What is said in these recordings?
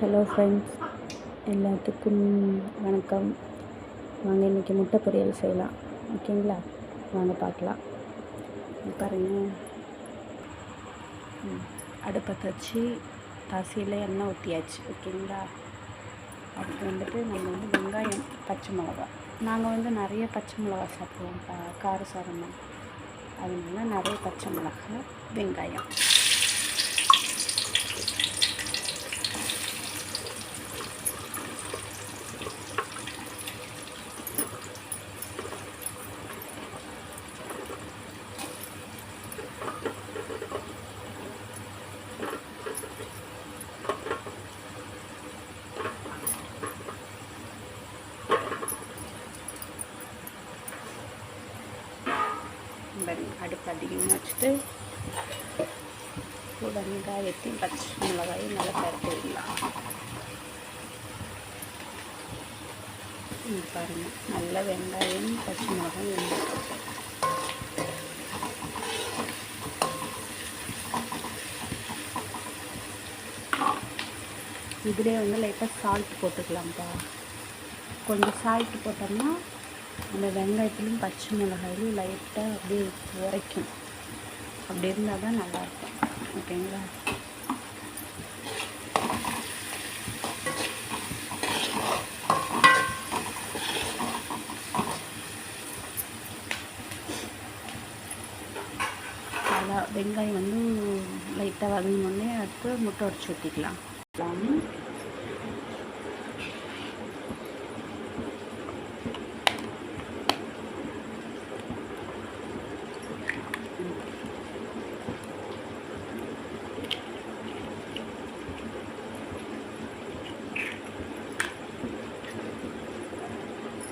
Hello friends எல்லாத்துக்கும் வணக்கம். வாங்க இன்றைக்கி முட்டை பொரியல் செய்யலாம். ஓகேங்களா? வாங்க பார்க்கலாம். இங்க பாருங்க. ம், அடுப்பத்தை வச்சு எண்ணெய் ஊற்றியாச்சு ஓகேங்களா? அடுத்து வந்துட்டு நம்ம வந்து வெங்காயம் பச்சை மிளகா. நாங்கள் வந்து நிறைய பச்சை மிளகா சாப்பிடுவோம் கார சாதமாக அதனால நிறைய பச்சை மிளகா வெங்காயம். அடுப்பு அதிகமாக வச்சுட்டு கூட வெங்காயத்தையும் பச்சை மிளகாயும் நல்லா பரட்டி விடலாம். பாருங்கள் பாருங்க நல்ல வெங்காயம் பச்சை மிளகாயும் இதிலே வந்து லைட்டாக சால்ட் போட்டுக்கலாம்ப்பா. கொஞ்சம் சால்ட் போட்டோம்னா அந்த வெங்காயத்துலையும் பச்சை மிளகாயிலையும் லைட்டாக அப்படியே உரைக்கும். அப்படி இருந்தால் தான் நல்லாயிருக்கும். ஓகேங்களா? நல்லா வெங்காயம் வந்து லைட்டாக வதங்கினோடனே அடுத்து முட்டை உடச்சி ஊற்றிக்கலாம்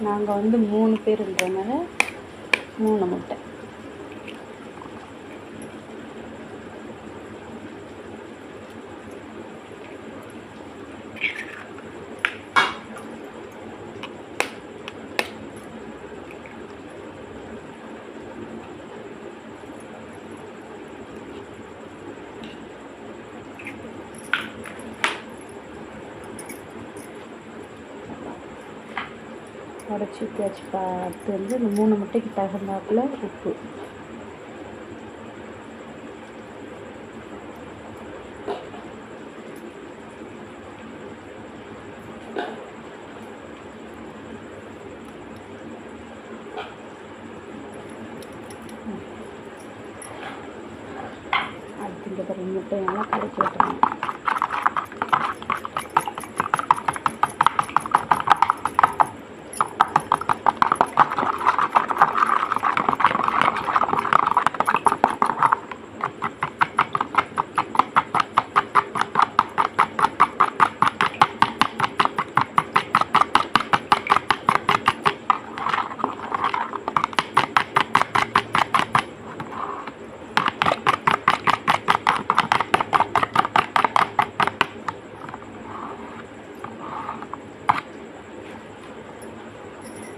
நாங்கள் வந்து மூணு பேருன்றதுனால மூணு முட்டை. உடச்சி ஊற்றியாச்சு பார்த்து வந்து இந்த மூணு முட்டைக்கு தகுந்தாப்பில் உப்பு. அடுத்து இந்த முட்டையெல்லாம் கடைச்சி விட்டுறணும்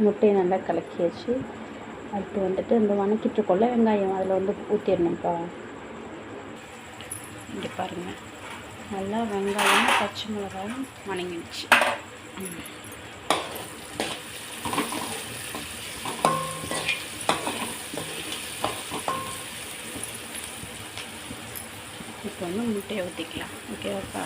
முட்டையை நல்லா கலக்கியாச்சு. அடுத்து வந்துட்டு இந்த வணக்கிட்டு இருக்கோம்ல வெங்காயம் அதில் வந்து ஊற்றிடணும்ப்பா இங்கே பாருங்கள் நல்லா வெங்காயம் பச்சை மிளகாயும் வணங்கிடுச்சு. இப்போ வந்து முட்டையை ஊற்றிக்கலாம் ஓகேவாப்பா?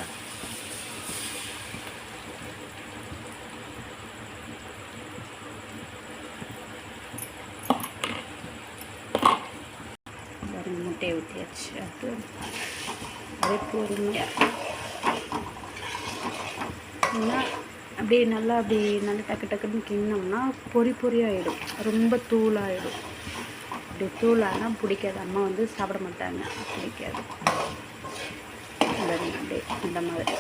பாருங்க ஊற்றியாச்சு அது அப்படியே பொறுமையாக ஏன்னா அப்படியே நல்லா அப்படி நல்லா டக்கு டக்குன்னு கிண்ணோம்னா பொறி பொறியாகிடும் ரொம்ப தூளாகிடும் அப்படி தூளானால் பிடிக்காது. அம்மா வந்து சாப்பிட மாட்டாங்க. பிடிக்காது. அப்படியே இந்த மாதிரி.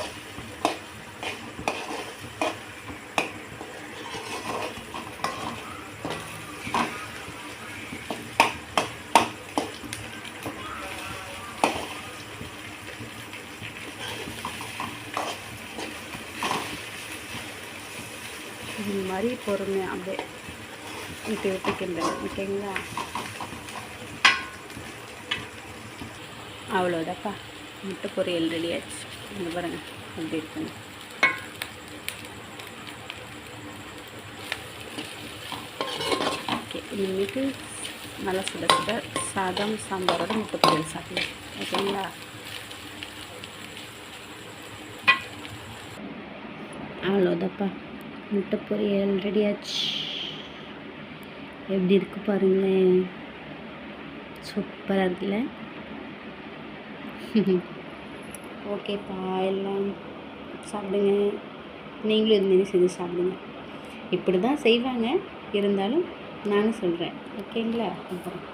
மாதிரி பொறுமையாக அப்படியே விட்டு விட்டு ஓகேங்களா? அவ்வளோதாப்பா முட்டை பொரியல் ரெடி ஆச்சு இங்கே பாருங்கள் எப்படி இருக்குங்க ஓகே இன்றைக்கி நல்லா சுட சுட சாதம் சாம்பாரோட முட்டை பொரியல் சாப்பிடலாம். ஓகேங்களா? அவ்வளோதாப்பா முட்டை பொரியல் ரெடி ஆச்சு எப்படி இருக்கு பாருங்களேன். சூப்பராக இருக்குல்ல? ஓகேப்பா எல்லாம் சாப்பிடுங்க. நீங்களும் இதுமாரி செஞ்சு சாப்பிடுங்க. இப்படி தான் செய்வாங்க. இருந்தாலும் நானும் சொல்கிறேன் ஓகேங்களா அப்புறம்.